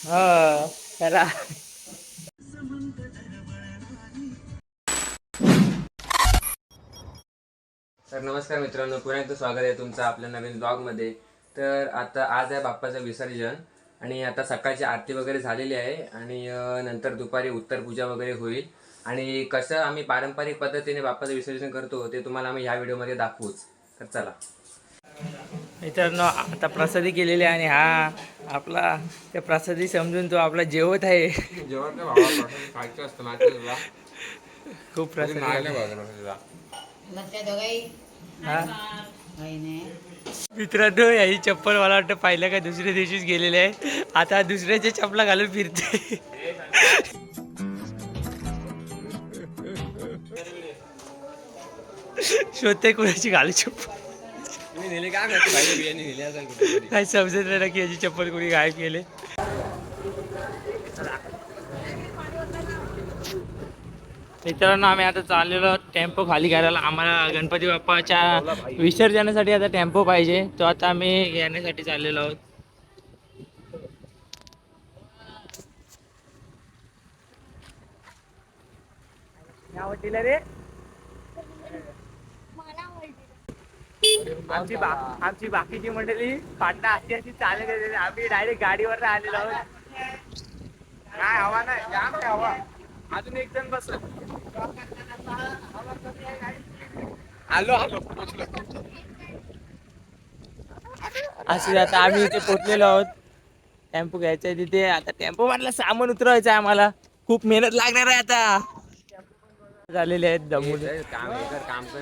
हो करा. तर नमस्कार मित्रांनो पुन्हा एकदा स्वागत आहे तुमचं आपल्या नवीन ब्लॉगमध्ये तर आता आज आहे बाप्पाचं विसर्जन आणि आता सकाळची आरती वगैरे झालेली आहे आणि नंतर दुपारी उत्तर पूजा वगैरे होईल. आणि कसं आम्ही पारंपरिक पद्धतीने बाप्पाचं विसर्जन करतो ते तुम्हाला आम्ही ह्या व्हिडिओमध्ये दाखवूच. तर चला. मित्रांनो आता प्रसादी केलेली आहे आणि हा आपला त्या प्रसादी समजून तो आपला जेवत आहे. खूप प्रसादी हा? मित्रांनो याही चप्पल मला वाटतं पाहिलं का दुसऱ्या दिवशीच गेलेले आहे. आता दुसऱ्याच्या चपला घालून फिरते. शोधते कोणाची घालू चप्पल? काय समजत नाही ना की याची चप्पल कोणी गायब केले. मित्रांनो आम्ही आता चाललेलो टेम्पो खाली करायला. आम्हाला गणपती बाप्पाच्या विसर्जनासाठी आता टेम्पो पाहिजे. तो आता आम्ही घेण्यासाठी चाललेलो आहोत. रे. आमची बा आमची बाकीची मंडळी पाटणा अशी अशी चालत गेलेली आम्ही डायरेक्ट गाडीवर आलेलो आहोत. काय हवा नाही जाम आहे हवा. अजून एक जण बस आलो आलो असे आता आम्ही इथे पोचलेलो आहोत. टेम्पो घ्यायचा आहे तिथे. आता टेम्पो मधला सामान उतरवायचं आहे आम्हाला. खूप मेहनत लागणार आहे आता. झालेले आहेत दमून. काम कर काम कर.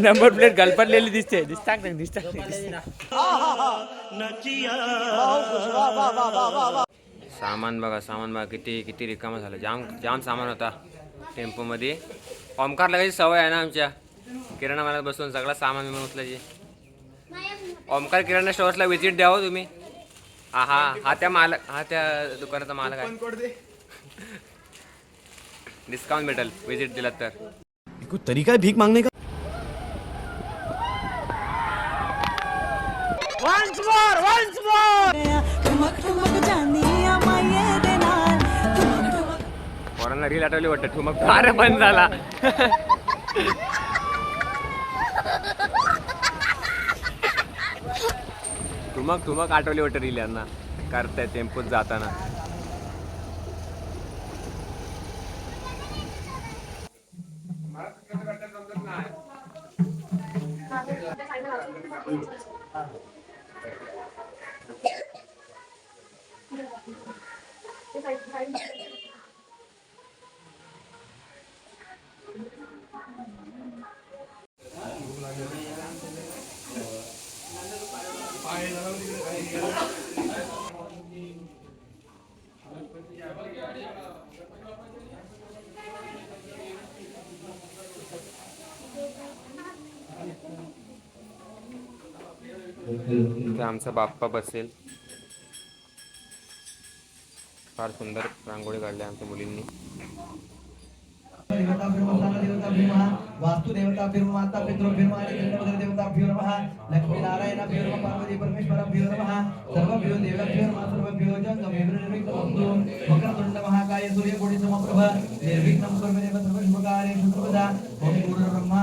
नंबर प्लेट गलपडलेली दिसते. दिसतात ना दिसतात सामान बघा सामान बघा किती किती रिकामं झालं. जाम जाम सामान होता टेम्पोमध्ये. ओमकार लगायची सवय आहे ना आमच्या? किराणा मला बसून सगळं सामान विमान उचलायची. ओमकार किराणा स्टोअर्सला व्हिजिट द्यावं तुम्ही हा हा हा त्या मालक हा त्या दुकानाचा मालक आहे. डिस्काउंट भेटेल व्हिजिट दिलात तर. कोई तरीका है भीख मांगने का? पोरांना रील आठवली वाटतं ठुमक फार बंद झाला. ठुमक ठुमक आठवली वाटतं रील यांना. करताय टेम्पोत जाताना. Deus. इथे आमचा बाप्पा बसेल. फार सुंदर रांगोळी काढली आमच्या मुलींनी. देवता देवता भीमा वास्तु देवता माता पितृ भीमा देवता नमः लक्ष्मी नारायण नमः पार्वती परमेश्वर नमः सर्व भीम देवता नमः सर्व भीम जंग निर्विघ्न वक्रतुंड महाकाय सूर्य कोटि समप्रभ निर्विघ्नं कुरु देव सर्व शुभकार्येषु सर्वदा ओम गुरु ब्रह्मा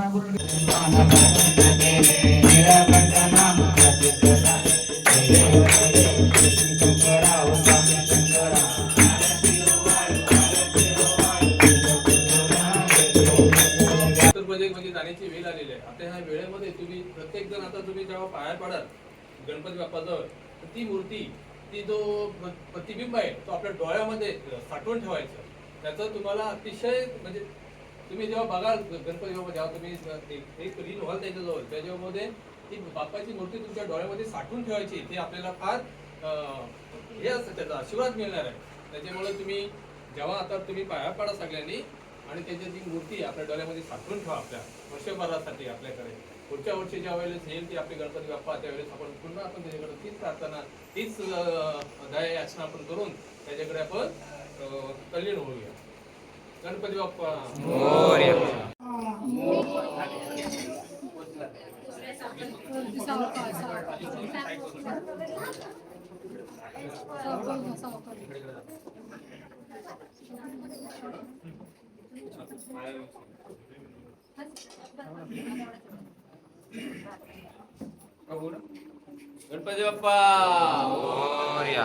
ती ती जो प्रतिबिंब आहे तो आपल्या डोळ्यामध्ये साठवून ठेवायचा. त्याचं तुम्हाला अतिशय म्हणजे तुम्ही जेव्हा बघाल गणपती बाबा जेव्हा तुम्ही एक- रील व्हाल त्याच्याजवळ त्याच्यामध्ये ती बाप्पाची मूर्ती तुमच्या डोळ्यामध्ये साठवून ठेवायची. ते आपल्याला फार हे असतं त्याचा आशीर्वाद मिळणार आहे. त्याच्यामुळे तुम्ही जेव्हा आता तुम्ही पाया पडा सगळ्यांनी आणि त्याची ती मूर्ती आपल्या डोळ्यामध्ये साठवून ठेवा आपल्या वर्षभरासाठी आपल्याकडे. पुढच्या वर्षी ज्या वेळेस येईल ती आपली गणपती बाप्पा त्यावेळेस आपण पुन्हा आपण त्याच्याकडे तीच प्रार्थना तीच दया याचना आपण करून त्याच्याकडे आपण कल्याण होऊया. गणपती बाप्पा. Thank you. गणपती बाप्पा! मोरया.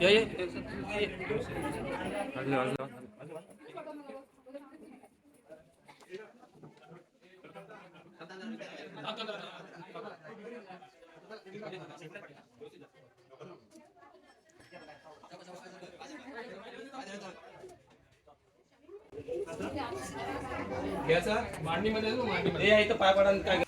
ये, ये, ये, ये. मांडणीमध्ये जाऊ, मांडणीमध्ये? हे इथं पाय पडा काय?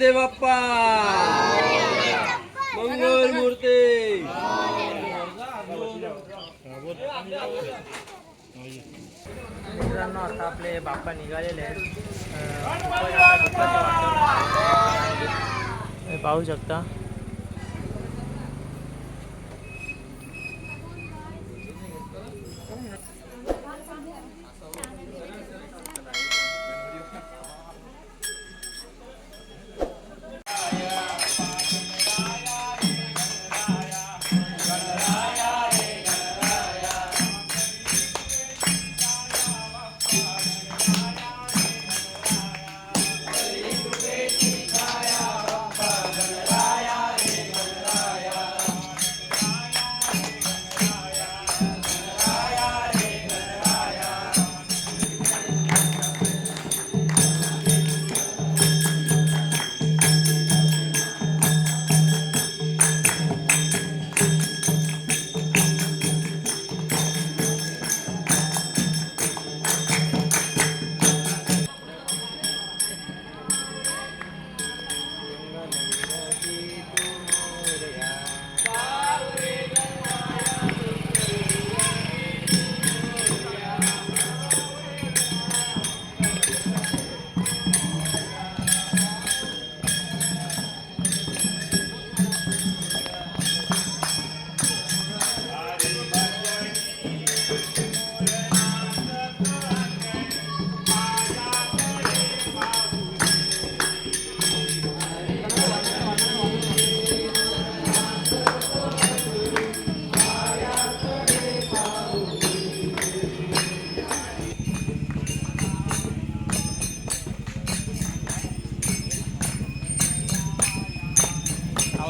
गणपती बाप्पा मंगल मूर्ती। मित्रांनो आता आपले बाप्पा निघालेले आहेत. पाहू शकता.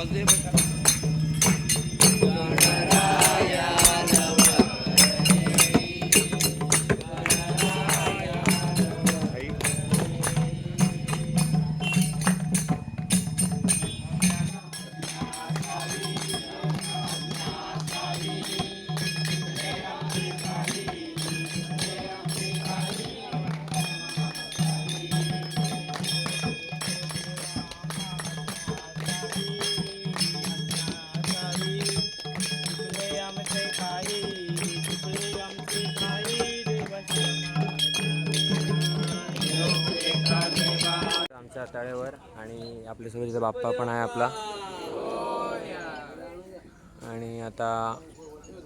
आता दुःखाचं आमच्या तळेवर आणि आपल्या सोबतीचा बाप्पा पण आहे आपला. आणि आता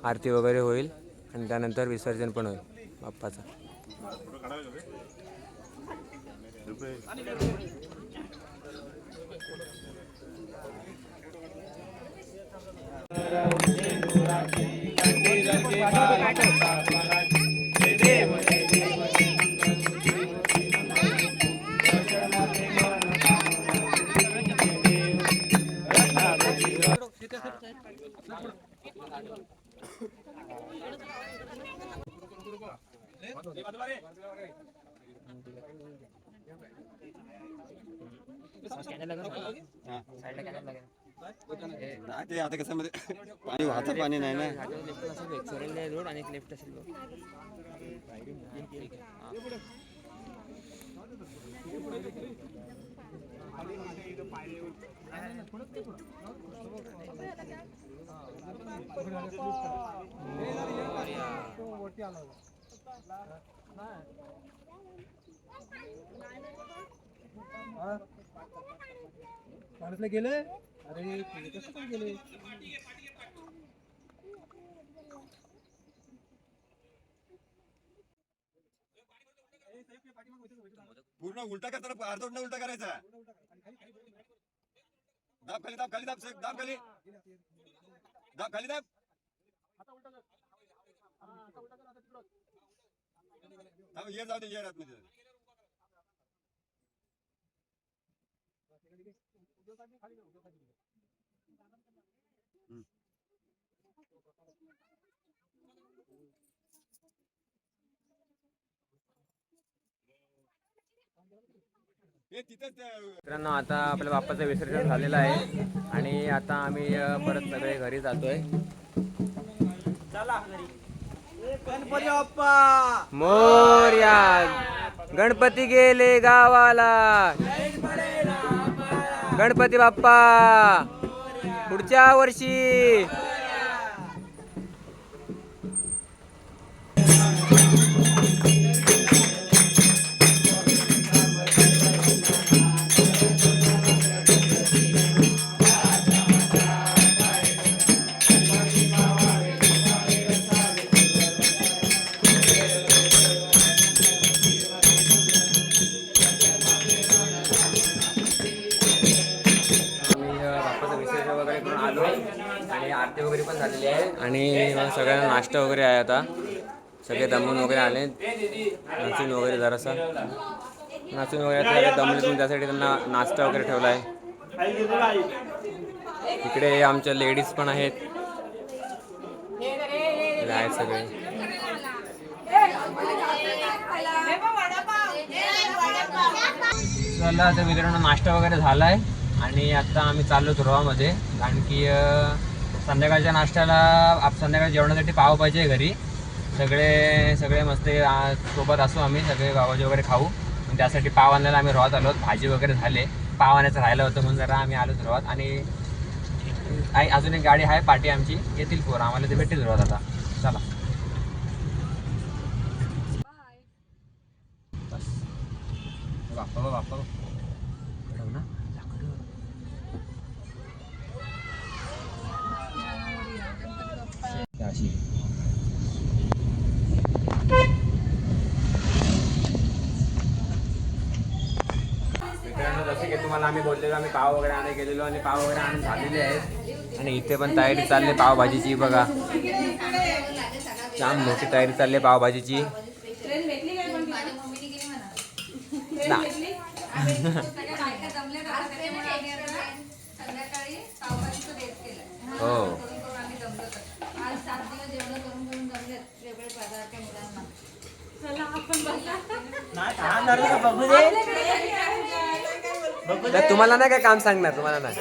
आरती वगैरे होईल आणि त्यानंतर विसर्जन पण होईल बाप्पाचं. ते आता कसं मध्ये पाणी वाहतं पाणी नाही ना रोड आणि लेफ्ट असेल माणसला गेले अरे कसं काय गेले पूर्ण उलटा करताना अर्धा उलटा उलटा करायचा? दाब खाली दाब खाली दाब साहेब, दाब खाली. दाब खाली दाब. हा, ये जाऊ दे ये आतमध्ये हे तिथंच त्या- मित्रांनो आता आपल्या बाप्पाचं विसर्जन झालेलं आहे आणि आता आम्ही परत सगळे घरी जातोय. मोर्या! गणपती गेले गावाला. गणपती बाप्पा. पुढच्या वर्षी. आणि आरती वगैरे पण झालेली आहे. आणि सगळ्यांना नाश्ता वगैरे आहे आता. सगळे दमून वगैरे आले. नाचून वगैरे जरासा. नाचून वगैरे सगळे दमले तुम्ही त्यासाठी त्यांना नाश्ता वगैरे ठेवला आहे इकडे आमच्या लेडीज पण आहेत. आहेत सगळे. चला आता मित्रांनो नाश्ता वगैरे झाला आहे आणि आता आम्ही चाललो रवामध्ये कारण की संध्याकाळच्या नाश्त्याला आप संध्याकाळच्या जेवणासाठी पाव पाहिजे घरी. सगळे सगळे मस्त सोबत असू आम्ही सगळे पावभाजी वगैरे खाऊ. त्यासाठी पाव आणायला आम्ही रोहात आलो. भाजी वगैरे झाले. पाव आणायचं राहिलं होतं म्हणून जरा आम्ही आलो ध्रुवात आणि आई अजून एक गाडी आहे पाठी आमची. येतील पोरं आम्हाला ते भेटतील ध्रुवात आता. चला. बाप्पा बाप्पा कडव ना लाकडं. त्या अशी. मित्रांनो आम्ही बोललेलो आम्ही पाव वगैरे आणायला गेलेलो आणि पाव वगैरे आणून झालेले आहेत. आणि इथे पण तयारी चालली आहे पावभाजीची बघा. जाम मोठी तयारी चालली आहे पावभाजीची. ना. हो. नाही, तुम्हाला नाही काय काम सांगणार तुम्हाला नाही.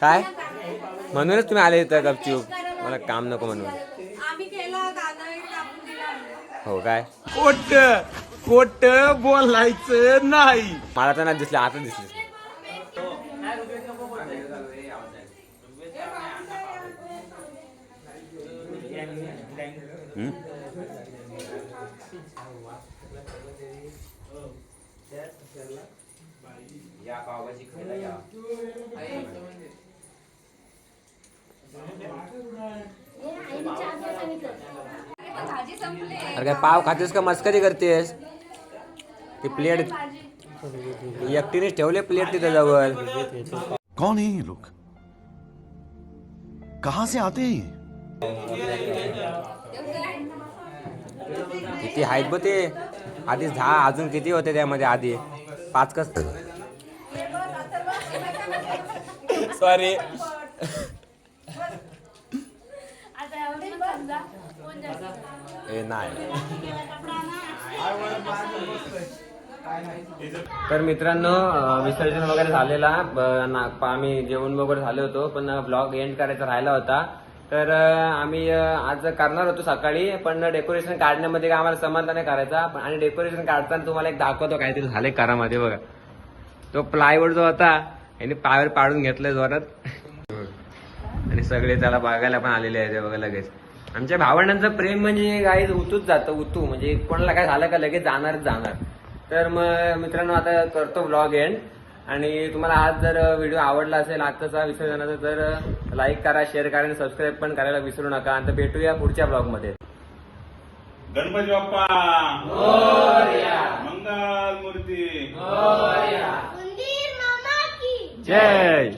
काय? म्हणूनच तुम्ही आले इथं गपचूप. मला काम नको म्हणून. आम्ही केलं कांदा वगैरे कापून दिला हो काय? कोट कोट बोलायचं नाही. मला तर नाही दिसले आता दिसले. अरे काय पाव खातेस का? मस्करी करतेस? ती प्लेट एकटीनेच ठेवले प्लेट तिथे जवळ. कौन है ये लोग? कहां से आते हैं ये? किती आहेत बघ ते? आधी दहा अजून किती होते त्यामध्ये आधी? पाच कस सॉरी ए नाही. तर मित्रांनो विसर्जन वगैरे झालेला आम्ही जेवण वगैरे झाले होतो पण ब्लॉग एंड करायचा राहिला होता. तर आम्ही आज करणार होतो सकाळी पण डेकोरेशन काढण्यामध्ये काय आम्हाला समाधान नाही करायचा. पण आणि डेकोरेशन काढताना तुम्हाला एक दाखवतो काहीतरी झाले करामध्ये बघा. तो प्लायवूड जो होता याने पायावर पाडून घेतलाय जोरात. आणि सगळे त्याला बघायला पण आलेले आहेत बघा लगेच. आमच्या भावंडांचं प्रेम म्हणजे काही उतूच जातं उतू. म्हणजे कोणाला काय झालं का लगेच जाणारच जाणार. तर मग मित्रांनो आता करतो ब्लॉग एंड आणि तुम्हाला आज जर व्हिडिओ आवडला असेल आजचा विसर्जनाचा तर लाईक करा शेअर करा आणि सबस्क्राईब पण करायला विसरू नका. आणि भेटूया पुढच्या ब्लॉगमध्ये गणपती बाप्पा! मंगल मूर्ती! जय!